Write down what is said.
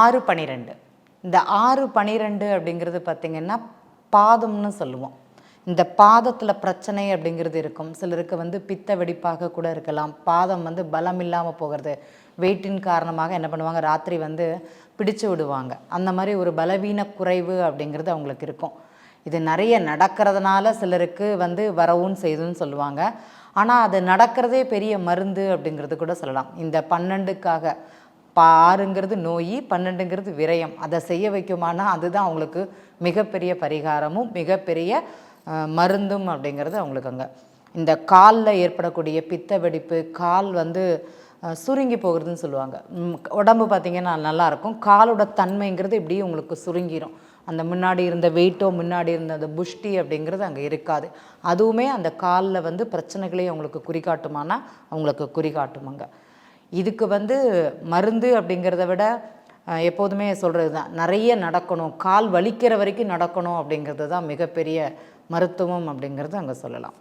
ஆறு பனிரெண்டு. இந்த ஆறு பனிரெண்டு அப்படிங்கிறது பார்த்திங்கன்னா பாதம்னு சொல்லுவோம். இந்த பாதத்தில் பிரச்சனை அப்படிங்கிறது இருக்கும். சிலருக்கு வந்து பித்த வெடிப்பாக கூட இருக்கலாம். பாதம் வந்து பலம் இல்லாமல் போகிறது. வெயிட்டின் காரணமாக என்ன பண்ணுவாங்க? ராத்திரி வந்து பிடிச்சு விடுவாங்க. அந்த மாதிரி ஒரு பலவீன குறைவு அப்படிங்கிறது அவங்களுக்கு இருக்கும். இது நிறைய நடக்கிறதுனால சிலருக்கு வந்து வரவும் செய்துன்னு சொல்லுவாங்க. ஆனால் அது நடக்கிறதே பெரிய மருந்து அப்படிங்கிறது கூட சொல்லலாம். இந்த பன்னெண்டுக்காக பா ஆறுங்கிறது நோய் பன்னெண்டுங்கிறது விரயம். அதை செய்ய வைக்குமானா அதுதான் அவங்களுக்கு மிகப்பெரிய பரிகாரமும் மிகப்பெரிய மருந்தும் அப்படிங்கிறது அவங்களுக்கு அங்கே. இந்த காலில் ஏற்படக்கூடிய பித்த வெடிப்பு கால் வந்து சுருங்கி போகிறதுன்னு சொல்லுவாங்க. உடம்பு பார்த்திங்கன்னா நல்லாயிருக்கும் காலோட தன்மைங்கிறது இப்படியே உங்களுக்கு சுருங்கிடும் அந்த முன்னாடி இருந்த வெயிட்டோ முன்னாடி இருந்த அந்த புஷ்டி அப்படிங்கிறது அங்கே இருக்காது. அதுவுமே அந்த காலில் வந்து பிரச்சனைகளையும் அவங்களுக்கு குறிகாட்டுமானா அவங்களுக்கு குறிகாட்டுமாங்க இதுக்கு வந்து மருந்து அப்படிங்கிறத விட எப்போதுமே சொல்கிறது தான் நிறைய நடக்கணும் கால் வலிக்கிற வரைக்கும் நடக்கணும் அப்படிங்கிறது தான் மிகப்பெரிய மருத்துவம் அப்படிங்கிறது அங்கே சொல்லலாம்.